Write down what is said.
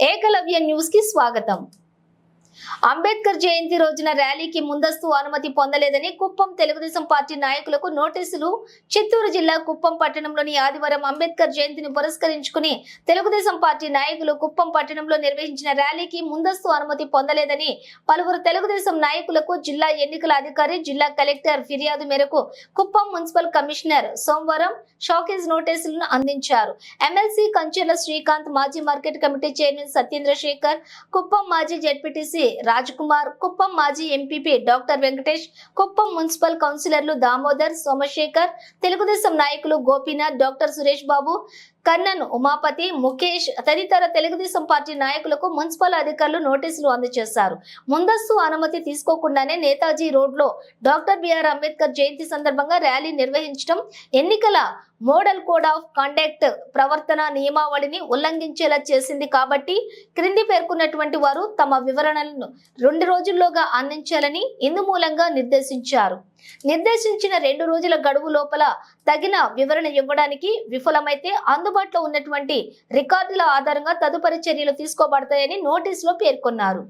ఏకలవ్య న్యూస్కి స్వాగతం. అంబేద్కర్ జయంతి రోజున ర్యాలీకి ముందస్తు అనుమతి పొందలేదని కుప్పం తెలుగుదేశం పార్టీ నాయకులకు నోటీసులు. చిత్తూరు జిల్లా కుప్పం పట్టణంలోని ఆదివారం అంబేద్కర్ జయంతిని పురస్కరించుకుని తెలుగుదేశం పార్టీ నాయకులు కుప్పం పట్టణంలో నిర్వహించిన ర్యాలీకి ముందస్తు అనుమతి పొందలేదని పలువురు తెలుగుదేశం నాయకులకు జిల్లా ఎన్నికల అధికారి జిల్లా కలెక్టర్ ఫిర్యాదు మేరకు కుప్పం మున్సిపల్ కమిషనర్ సోమవారం షాకేజ్ నోటీసులను అందించారు. ఎమ్మెల్సీ కంచెల శ్రీకాంత్ మాజీ market committee chairman Satyendra Sekhar Kuppam మాజీ జెడ్పీటీసీ కుమార్ కుప్పం మాజీ MPP doctor Venkatesh Kuppam municipal కౌన్సిలర్లు దామోదర్ సోమశేఖర్ తెలుగుదేశం నాయకులు గోపీనాథ్ డాక్టర్ సురేష్ బాబు కన్నన్ ఉమాపతి ముఖేష్ తదితర తెలుగుదేశం పార్టీ నాయకులకు మున్సిపల్ అధికారులు నోటీసులు అందజేశారు. ముందస్తు అనుమతి తీసుకోకుండానే నేతాజీ రోడ్లో డాక్టర్ బిఆర్ అంబేద్కర్ జయంతి సందర్భంగా ర్యాలీ నిర్వహించడం ఎన్నికల మోడల్ కోడ్ ఆఫ్ కండక్ట్ ప్రవర్తన నియమావళిని ఉల్లంఘించేలా చేసింది కాబట్టి క్రింది పేర్కొన్నటువంటి వారు తమ వివరణలను రెండు రోజుల్లోగా అందించాలని ఇందు మూలంగా నిర్దేశించారు. నిర్దేశించిన రెండు రోజుల గడువు లోపల తగిన వివరణ ఇవ్వడానికి విఫలమైతే అందుబాటులో ఉన్నటువంటి రికార్డుల ఆధారంగా తదుపరి చర్యలు తీసుకోబడతాయని నోటీసులో పేర్కొన్నారు.